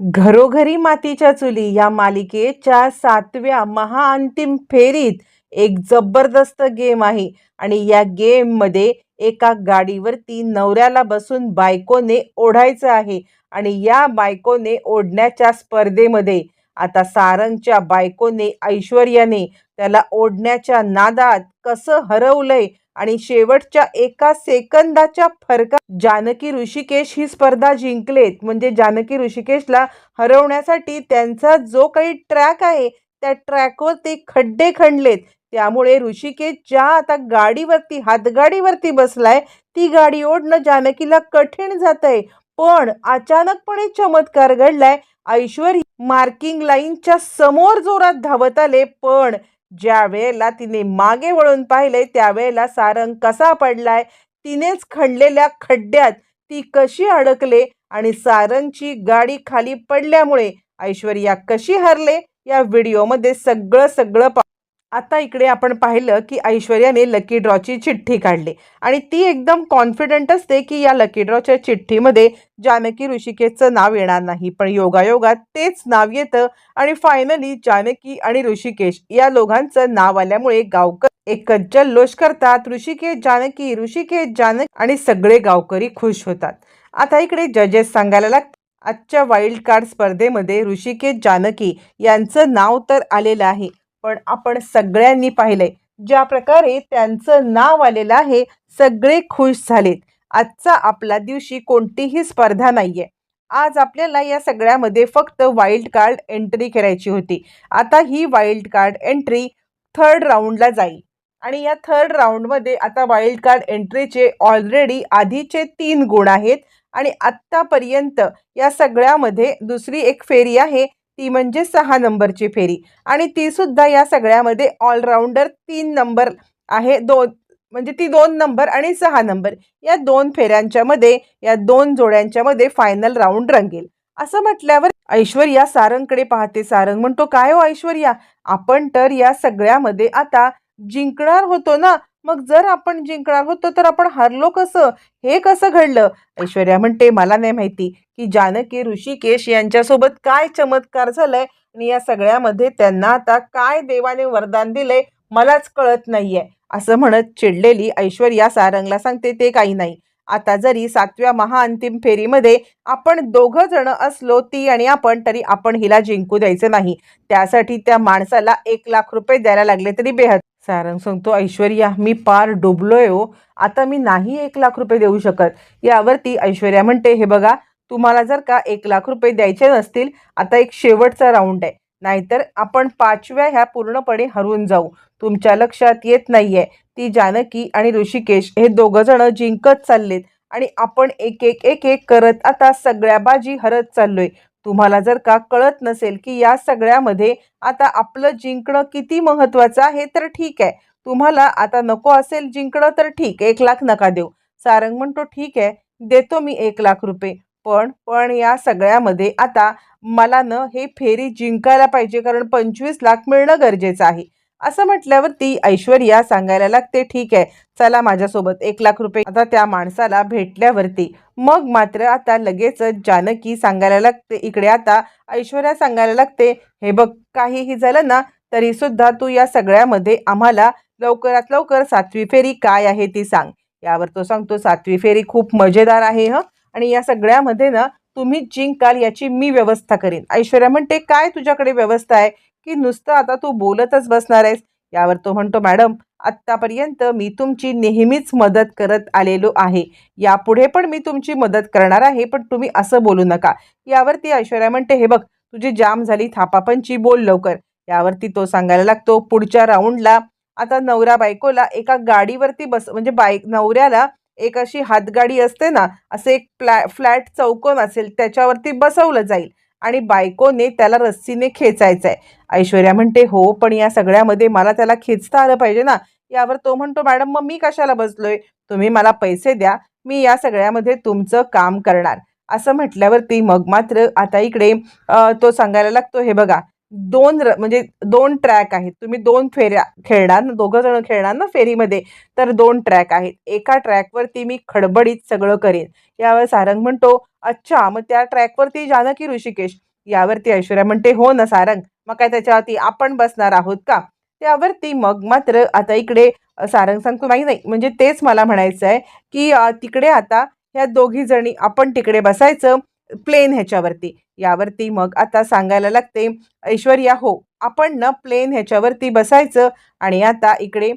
घरोघरी मातीच्या चुली या मालिकेच्या सातव्या महाअंतिम फेरीत एक जबरदस्त गेम आहे. आणि या गेममध्ये एका गाडीवरती नवऱ्याला बसून बायकोने ओढायचं आहे. आणि या बायकोने ओढण्याच्या स्पर्धेमध्ये आता सारंगच्या बायकोने ऐश्वर्याने त्याला ओढण्याच्या नादात कसं हरवलंय आणि शेवटच्या एका सेकंदाच्या फरकात जानकी ऋषिकेश ही स्पर्धा जिंकलेत. म्हणजे जानकी ऋषिकेशला हरवण्यासाठी त्यांचा जो काही ट्रॅक आहे त्या ट्रॅकवर ते खड्डे खणलेत. त्यामुळे ऋषिकेश ज्या आता गाडीवरती हातगाडीवरती बसलाय ती गाडी ओढणं जानकीला कठीण जात आहे पण अचानकपणे चमत्कार घडलाय. ऐश्वर्या मार्किंग लाईनच्या समोर जोरात धावत आले पण ज्या वेळेला तिने मागे वळून पाहिले त्यावेळेला सारंग कसा पडलाय? तिनेच खणलेल्या खड्ड्यात ती कशी अडकले? आणि सारंगची गाडी खाली पडल्यामुळे ऐश्वर्या कशी हरले? या व्हिडिओमध्ये सगळं सगळं पा आता इकडे आपण पाहिलं की ऐश्वर्याने लकी ड्रॉची चिठ्ठी काढली. आणि ती एकदम कॉन्फिडंट असते की या लकी ड्रॉच्या चिठ्ठीमध्ये जानकी ऋषिकेशचं नाव येणार नाही. पण योगायोगात तेच नाव येतं आणि फायनली जानकी आणि ऋषिकेश या दोघांचं नाव आल्यामुळे गावकर एकच जल्लोष करतात. ऋषिकेश जानकी ऋषिकेश जानकी आणि सगळे गावकरी खुश होतात. आता इकडे जजेस सांगायला लागतात. आजच्या वाईल्ड कार्ड स्पर्धेमध्ये ऋषिकेश जानकी यांचं नाव तर आलेलं आहे. पण आपण सगळ्यांनी पाहिलंय ज्या प्रकारे त्यांचं नाव आलेलं आहे सगळे खुश झालेत. आजचा आपला दिवशी कोणतीही स्पर्धा नाहीये. आज आपल्याला या सगळ्यामध्ये फक्त वाईल्ड कार्ड एंट्री करायची होती. आता ही वाईल्ड कार्ड एंट्री थर्ड राऊंडला जाईल. आणि या थर्ड राऊंडमध्ये आता वाईल्ड कार्ड एंट्रीचे ऑलरेडी आधीचे तीन गुण आहेत. आणि आत्तापर्यंत या सगळ्यामध्ये दुसरी एक फेरी आहे. ती म्हणजे सहा नंबरची फेरी. आणि ती सुद्धा या सगळ्यामध्ये ऑलराऊंडर तीन नंबर आहे. दोन म्हणजे ती दोन नंबर आणि सहा नंबर या दोन फेऱ्यांच्या मध्ये या दोन जोड्यांच्या मध्ये फायनल राऊंड रंगेल. असं म्हटल्यावर ऐश्वर्या सारंगकडे पाहते. सारंग म्हणतो काय हो ऐश्वर्या? आपण तर या सगळ्यामध्ये आता जिंकणार होतो ना मग जर आपण जिंकणार होतो तर आपण हरलो कसं? हे कसं घडलं? ऐश्वर्या म्हणते मला नाही माहिती की जानकी ऋषिकेश यांच्यासोबत काय चमत्कार झालाय आणि या सगळ्यामध्ये त्यांना आता काय देवाने वरदान दिलंय मलाच कळत नाहीये. असं म्हणत चिडलेली ऐश्वर्या सारंगला सांगते ते काही नाही. आता जरी सातव्या महाअंतिम फेरीमध्ये आपण दोघं जण असलो ती आणि आपण तरी आपण हिला जिंकू द्यायचं नाही. त्यासाठी त्या माणसाला एक लाख रुपये द्यायला लागले तरी बेहद सारंग सांगतो ऐश्वर्या मी पार डुबलोय हो. आता मी नाही एक लाख रुपये देऊ शकत. यावरती ऐश्वर्या म्हणते हे बघा तुम्हाला जर का एक लाख रुपये द्यायचे नसतील आता एक शेवटचा राऊंड आहे. नाहीतर आपण पाचव्या ह्या पूर्णपणे हरवून जाऊ. तुमच्या लक्षात येत नाहीये. ती जानकी आणि ऋषिकेश हे दोघं जण जिंकत चाललेत आणि आपण एक एक एक एक करत आता सगळ्या बाजी हरत चाललोय. तुम्हाला जर का कळत नसेल की या सगळ्यामध्ये आता आपलं जिंकणं किती महत्त्वाचं आहे तर ठीक आहे. तुम्हाला आता नको असेल जिंकणं तर ठीक एक लाख नका देऊ. सारंग म्हणतो ठीक आहे देतो मी एक लाख रुपये. पण पण या सगळ्यामध्ये आता मला न हे फेरी जिंकायला पाहिजे कारण पंचवीस लाख मिळणं गरजेचं आहे. असं म्हटल्यावरती ऐश्वर्या सांगायला लागते ठीक आहे चला माझ्यासोबत एक लाख रुपये आता त्या माणसाला भेटल्यावरती. मग मात्र आता लगेच जानकी सांगायला लागते इकडे आता. ऐश्वर्या सांगायला लागते हे बघ काहीही झालं ना तरी सुद्धा तू या सगळ्यामध्ये आम्हाला लवकरात लवकर सातवी फेरी काय आहे ती सांग. यावर तो सांगतो सातवी फेरी खूप मजेदार आहे ह. आणि या सगळ्यामध्ये ना तुम्ही जिंकाल याची मी व्यवस्था करीन. ऐश्वर्या म्हणते काय तुझ्याकडे व्यवस्था आहे? की नुसतं आता तू बोलतच बसणार आहेस. यावर तो म्हणतो मॅडम आत्तापर्यंत मी तुमची नेहमीच मदत करत आलेलो आहे. यापुढे पण मी तुमची मदत करणार आहे पण तुम्ही असं बोलू नका. यावरती ऐश्वर्या म्हणते हे बघ तुझी जाम झाली थापापंची बोल लवकर. यावरती तो सांगायला लागतो पुढच्या राऊंडला आता नवरा बायकोला एका गाडीवरती बस म्हणजे बाईक नवऱ्याला एक अशी हातगाडी असते ना असे एक प्लॅ फ्लॅट चौकोन असेल त्याच्यावरती बसवलं जाईल. आणि बायकोने त्याला रस्सीने खेचायचं आहे ऐश्वर्या म्हणते हो पण या सगळ्यामध्ये मला त्याला खेचता आलं पाहिजे ना. यावर तो म्हणतो मॅडम मग मी कशाला बसलोय? तुम्ही मला पैसे द्या. मी या सगळ्यामध्ये तुमचं काम करणार. असं म्हटल्यावरती मग मात्र आता इकडे तो सांगायला लागतो हे बघा दोन र म्हणजे दोन ट्रॅक आहेत. तुम्ही दोन फेऱ्या खेळणार ना दोघं जण खेळणार ना फेरीमध्ये तर दोन ट्रॅक आहेत. एका ट्रॅकवरती मी खडबडीत सगळं करेन. यावर सारंग म्हणतो अच्छा मग त्या ट्रॅकवरती जानकी ऋषिकेश यावरती ऐश्वर्या म्हणते हो ना सारंग मग काय त्याच्यावरती आपण बसणार आहोत का? त्यावरती मग मात्र आता इकडे सारंग सांगतो नाही नाही म्हणजे तेच मला म्हणायचं आहे की तिकडे आता ह्या दोघी जणी आपण तिकडे बसायचं प्लेन ह्याच्यावरती. यावरती मग आता सांगायला लागते ऐश्वर्या हो आपण ना प्लेन ह्याच्यावरती बसायचं आणि आता इकडे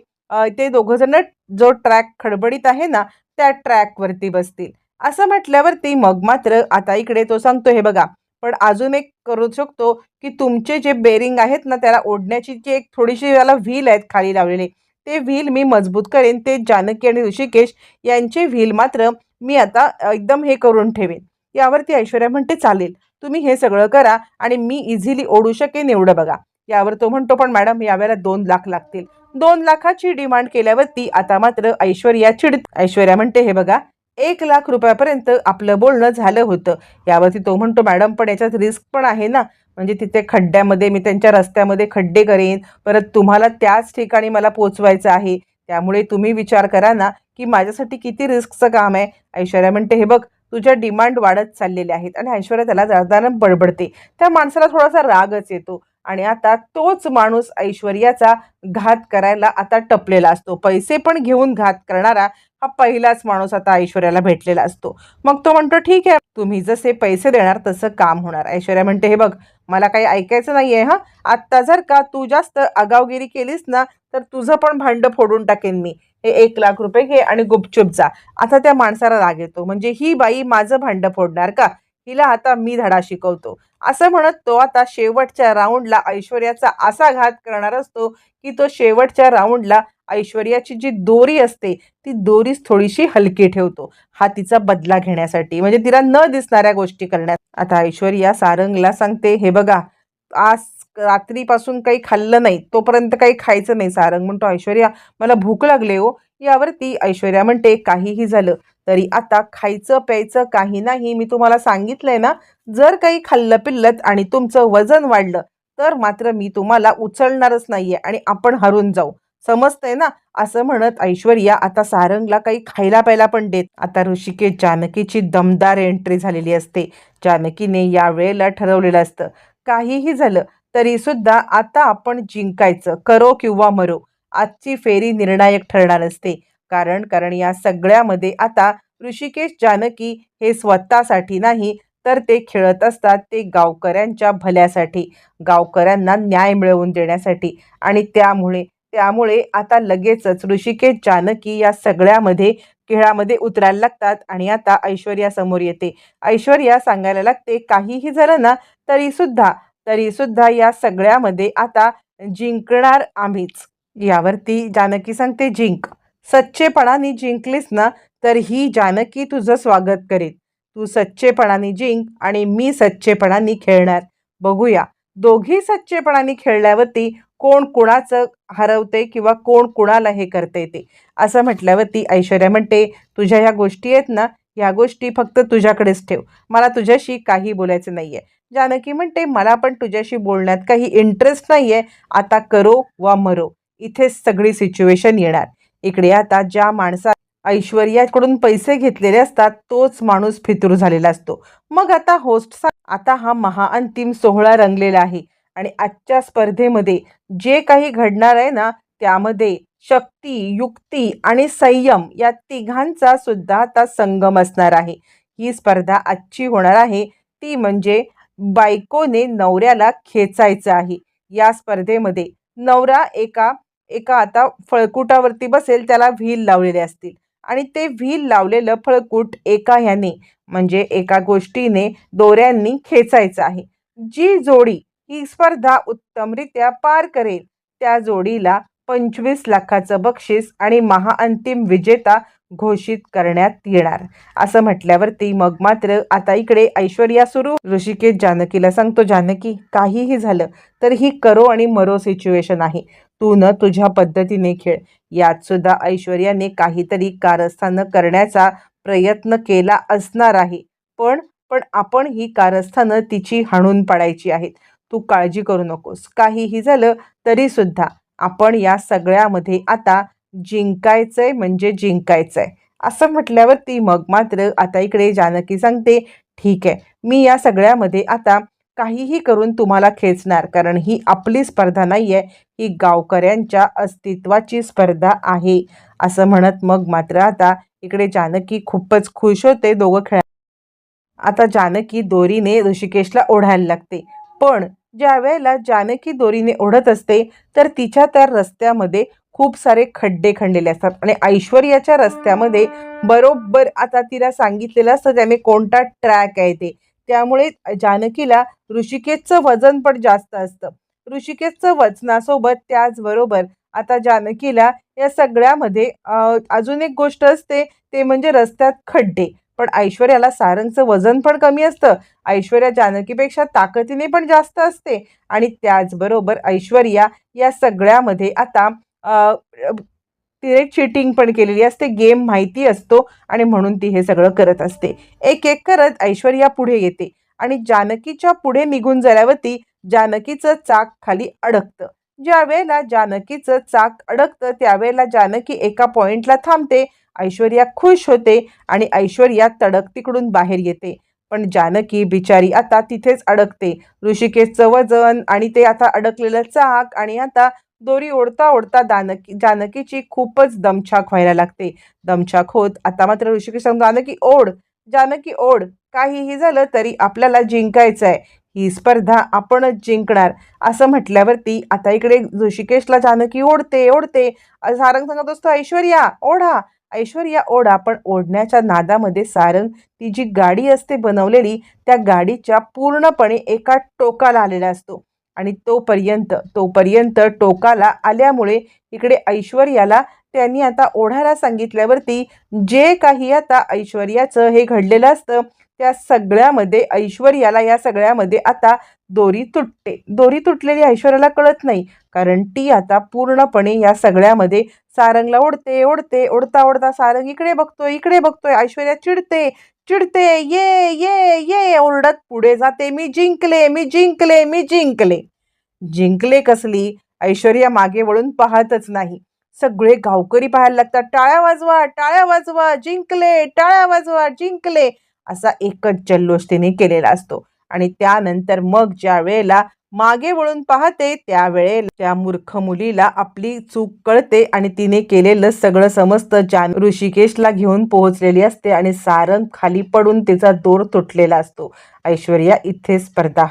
ते दोघंजण जो ट्रॅक खडबडीत आहे ना त्या ट्रॅकवरती बसतील. असं म्हटल्यावरती मग मात्र आता इकडे तो सांगतो हे बघा पण अजून एक करू शकतो की तुमचे जे बेरिंग आहेत ना त्याला ओढण्याची जी एक थोडीशी याला व्हील आहेत खाली लावलेली ते व्हील मी मजबूत करेन ते जानकी आणि ऋषिकेश यांचे व्हील मात्र मी आता एकदम हे करून ठेवेन. यावरती ऐश्वर्या म्हणते चालेल. तुम्ही हे सगळं करा आणि मी इझिली ओढू शकेन एवढं बघा. यावर तो म्हणतो पण मॅडम यावेळेला दोन लाख लागतील. दोन लाखाची डिमांड केल्यावरती आता मात्र ऐश्वर्या चिड ऐश्वर्या म्हणते हे बघा एक लाख रुपयापर्यंत आपलं बोलणं झालं होतं. यावरती तो म्हणतो मॅडम पण याच्यात रिस्क पण आहे ना. म्हणजे तिथे खड्ड्यामध्ये मी त्यांच्या रस्त्यामध्ये खड्डे करेन. परत तुम्हाला त्याच ठिकाणी मला पोचवायचं आहे. त्यामुळे तुम्ही विचार करा ना की माझ्यासाठी किती रिस्कचं काम आहे. ऐश्वर्या म्हणते हे बघ तुझ्या डिमांड वाढत चाललेल्या आहेत आणि ऐश्वर्या त्याला जाताना बडबडते त्या माणसाला थोडासा रागच येतो आणि आता तोच माणूस ऐश्वर्याचा घात करायला आता टपलेला असतो. पैसे पण घेऊन घात करणारा हा पहिलाच माणूस आता ऐश्वर्याला भेटलेला असतो. मग तो म्हणतो ठीक आहे तुम्ही जसे पैसे देणार तसं काम होणार. ऐश्वर्या म्हणते हे बघ मला काही ऐकायचं नाही आहे हां? आत्ता जर का तू जास्त आगावगिरी केलीस ना तर तुझं पण भांडं फोडून टाकेन मी. हे एक लाख रुपये घे आणि गुपचूप जा. आता त्या माणसाला राग येतो. म्हणजे ही बाई माझं भांडं फोडणार का? हिला आता मी धडा शिकवतो. असं म्हणत तो आता शेवटच्या राऊंडला ऐश्वर्याचा असा घात करणार असतो की तो शेवटच्या राऊंडला ऐश्वर्याची जी दोरी असते ती दोरीच थोडीशी हलकी ठेवतो. हा तिचा बदला घेण्यासाठी. म्हणजे तिला न दिसणाऱ्या गोष्टी करण्यात आता ऐश्वर्या सारंगला सांगते हे बघा आज रात्रीपासून काही खाल्लं नाही तोपर्यंत काही खायचं नाही सारंग. म्हणतो ऐश्वर्या मला भूक लागले हो. यावरती ऐश्वर्या म्हणते काहीही झालं तरी आता खायचं प्यायचं काही नाही. मी तुम्हाला सांगितलंय ना जर काही खाल्लं पिल्लत आणि तुमचं वजन वाढलं तर मात्र मी तुम्हाला उचलणारच नाहीये आणि आपण हरून जाऊ. समजतंय ना? असं म्हणत ऐश्वर्या आता सारंगला काही खायला प्यायला पण देत. आता ऋषिकेश जानकीची दमदार एंट्री झालेली असते. जानकीने या वेळेला ठरवलेलं असतं काहीही झालं तरी सुद्धा आता आपण जिंकायचं करो किंवा मरो आजची फेरी निर्णायक ठरणार असते. कारण कारण या सगळ्यामध्ये आता ऋषिकेश जानकी हे स्वतःसाठी नाही तर ते खेळत असतात ते गावकऱ्यांच्या भल्यासाठी गावकऱ्यांना न्याय मिळवून देण्यासाठी. आणि त्यामुळे त्यामुळे आता लगेचच ऋषिकेश जानकी या सगळ्यामध्ये खेळामध्ये उतरायला लागतात आणि आता ऐश्वर्या समोर येते. ऐश्वर्या सांगायला लागते काहीही झालं ना तरी सुद्धा तरी सुद्धा या सगळ्यामध्ये आता जिंकणार आम्हीच. यावरती जानकी सांगते जिंक. सच्चेपणाने जिंकलीस ना तर ही जानकी तुझं स्वागत करेल. तू सच्चेपणाने जिंक आणि मी सच्चेपणाने खेळणार. बघूया. दोघी सच्चेपणाने खेळल्यावरती कोण कुणाचं हरवते किंवा कोण कुणाला हे करते ते. असं म्हटल्यावरती ऐश्वर्या म्हणते तुझ्या ह्या गोष्टी आहेत ना ह्या गोष्टी फक्त तुझ्याकडेच ठेव. मला तुझ्याशी काही बोलायचं नाही आहे जानकी म्हणते मला पण तुझ्याशी बोलण्यात काही इंटरेस्ट नाही आहे आता करो वा मरो. इथेच सगळी सिच्युएशन येणार. इकडे आता ज्या माणसा ऐश्वर्याकडून पैसे घेतलेले असतात तोच माणूस फितूर झालेला असतो. मग आता होस्ट आता हा महाअंतिम सोहळा रंगलेला आहे. आणि आजच्या स्पर्धेमध्ये जे काही घडणार आहे ना त्यामध्ये शक्ती युक्ती आणि संयम या तिघांचा सुद्धा आता संगम असणार आहे. ही स्पर्धा आजची होणार आहे. ती म्हणजे बायकोने नवऱ्याला खेचायचं आहे. या स्पर्धेमध्ये नवरा एका एका आता फळकुटावरती बसेल त्याला व्हील लावलेले असतील. आणि ते व्हील लावलेलं फळकूट एका ह्याने म्हणजे एका गोष्टीने दोऱ्यांनी खेचायचं आहे. जी जोडी ही स्पर्धा उत्तमरित्या पार करेल त्या जोडीला पंचवीस लाखाचं बक्षीस आणि महाअंतिम विजेता घोषित करण्यात येणार. असं म्हटल्यावरती मग मात्र आता इकडे ऐश्वर्या सुरू. ऋषिकेश जानकीला सांगतो जानकी काहीही झालं तर ही करो आणि मरो सिच्युएशन आहे. तू न तुझ्या पद्धतीने खेळ. यात सुद्धा ऐश्वर्याने काहीतरी कारस्थानं करण्याचा प्रयत्न केला असणार आहे. पण पण आपण ही कारस्थानं तिची हाणून पाडायची आहेत. तू काळजी करू नकोस. काहीही झालं तरी सुद्धा आपण या सगळ्यामध्ये आता जिंकायचंय म्हणजे जिंकायचंय. असं म्हटल्यावरती मग मात्र आता इकडे जानकी सांगते ठीक आहे मी या सगळ्यामध्ये आता काहीही करून तुम्हाला खेचणार कारण ही आपली स्पर्धा नाही आहे ही गावकऱ्यांच्या अस्तित्वाची स्पर्धा आहे असं म्हणत मग मात्र आता इकडे जानकी खूपच खुश होते दोघं खेळ आता जानकी दोरीने ऋषिकेशला ओढायला लागते. पण ज्या वेळेला जानकी दोरीने ओढत असते तर तिच्या त्या रस्त्यामध्ये खूप सारे खड्डे खणलेले असतात. आणि ऐश्वर्याच्या रस्त्यामध्ये बरोबर आता तिला सांगितलेलं असतं त्याने कोणता ट्रॅक आहे ते. त्यामुळे जानकीला ऋषिकेशचं वजन पण जास्त असतं. ऋषिकेशचं वजनासोबत त्याचबरोबर आता जानकीला या सगळ्यामध्ये अजून एक गोष्ट असते ते म्हणजे रस्त्यात खड्डे. पण ऐश्वर्याला सारंगचं वजन पण कमी असतं. ऐश्वर्या जानकीपेक्षा ताकदीने पण जास्त असते. आणि त्याचबरोबर ऐश्वर्या या सगळ्यामध्ये आता तिने चिटिंग पण केलेली असते. गेम माहिती असतो आणि म्हणून ती हे सगळं करत असते. एक एक करत ऐश्वर्या पुढे येते. आणि जानकीच्या पुढे निघून झाल्यावरती जानकीचं चाक खाली अडकतं. ज्या वेळेला जानकीचं चाक अडकतं त्यावेळेला जानकी एका पॉइंटला थांबते ऐश्वर्या खुश होते आणि ऐश्वर्या तडक तिकडून बाहेर येते. पण जानकी बिचारी आता तिथेच अडकते. ऋषिकेशचं वजन आणि ते आता अडकलेलं चाक आणि आता दोरी ओढता ओढता दानकी जानकीची खूपच दमछाक व्हायला लागते. दमछाक होत आता मात्र ऋषिकेश सांगतो जानकी ओढ जानकी ओढ काहीही झालं तरी आपल्याला जिंकायचं आहे ही स्पर्धा आपणच जिंकणार. असं म्हटल्यावरती आता इकडे ऋषिकेशला जानकी ओढते ओढते. सारंग सांगत असतो ऐश्वर्या ओढा. ऐश्वर्या ओढा. पण ओढण्याच्या नादामध्ये सारंग ती जी गाडी असते बनवलेली त्या गाडीच्या पूर्णपणे एका टोकाला आलेला असतो. आणि तोपर्यंत तोपर्यंत टोकाला आल्यामुळे इकडे ऐश्वर्याला त्यांनी आता ओढायला सांगितल्यावरती जे काही आता ऐश्वर्याचं हे घडलेलं असतं त्या सगळ्यामध्ये ऐश्वर्याला या सगळ्यामध्ये आता दोरी तुटते. दोरी तुटलेली ऐश्वर्याला कळत नाही कारण ती आता पूर्णपणे या सगळ्यामध्ये सारंगला ओढते ओढते ओढता ओढता सारंग इकडे बघतोय इकडे बघतोय. ऐश्वर्या चिडते चिडते ये ये ये ओरडत पुढे जाते. मी जिंकले मी जिंकले मी जिंकले. जिंकले कसली? ऐश्वर्या मागे वळून पाहतच नाही. सगळे गावकरी पाहायला लागतात टाळ्या वाजवा टाळ्या वाजवा जिंकले टाळ्या वाजवा जिंकले. असा एकच जल्लोष तिने केलेला असतो. आणि त्यानंतर मग ज्या वेळेला मागे वळून पाहते त्यावेळेला त्या मूर्ख मुलीला आपली चूक कळते आणि तिने केलेलं सगळं समजतं जान ऋषिकेशला घेऊन पोहोचलेली असते आणि सारंग खाली पडून तिचा दोर तुटलेला असतो. ऐश्वर्या इथे स्पर्धा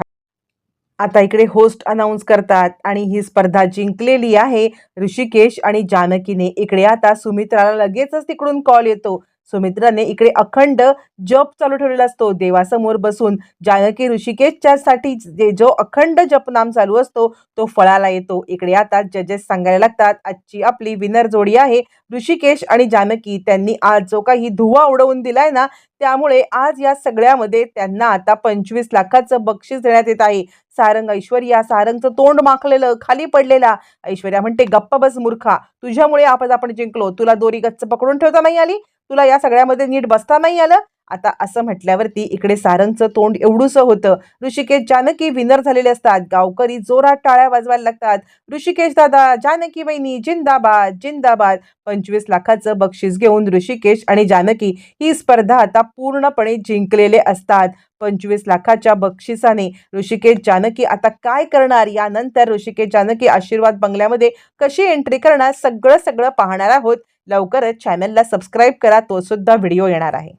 आता इकडे होस्ट अनाऊन्स करतात आणि ही स्पर्धा जिंकलेली आहे. ऋषिकेश आणि जानकीने. इकडे आता सुमित्राला लगेचच तिकडून कॉल येतो. सुमित्राने इकडे अखंड जप चालू ठेवलेला असतो. देवासमोर बसून जानकी ऋषिकेशच्या साठी जो अखंड जपनाम चालू असतो तो फळाला येतो. इकडे आता जजेस सांगायला लागतात आजची आपली विनर जोडी आहे ऋषिकेश आणि जानकी. त्यांनी आज जो काही धुवा उडवून दिलाय ना त्यामुळे आज या सगळ्यामध्ये त्यांना आता पंचवीस लाखाचं बक्षीस देण्यात येत आहे. सारंग ऐश्वर्या सारंगचं तोंड माखलेलं खाली पडलेला. ऐश्वर्या म्हणते गप्पा बस मूर्खा. तुझ्यामुळे आपण आपण जिंकलो. तुला दोरी गच्च पकडून ठेवता नाही आली? तुला या सगळ्यामध्ये नीट बसता नाही आलं? आता असं म्हटल्यावरती इकडे सारंगचं तोंड एवढूसं होतं. ऋषिकेश जानकी विनर झालेले असतात. गावकरी जोरात टाळ्या वाजवायला लागतात. ऋषिकेश दादा जानकी वहिनी जिंदाबाद जिंदाबाद. पंचवीस लाखाचं बक्षीस घेऊन ऋषिकेश आणि जानकी ही स्पर्धा आता पूर्णपणे जिंकलेले असतात. पंचवीस लाखाच्या बक्षिसाने ऋषिकेश जानकी आता काय करणार? यानंतर ऋषिकेश जानकी आशीर्वाद बंगल्यामध्ये कशी एंट्री करणार? सगळं सगळं पाहणार आहोत. लवकरच चॅनलला सबस्क्राईब करा तो सुद्धा व्हिडिओ येणार आहे.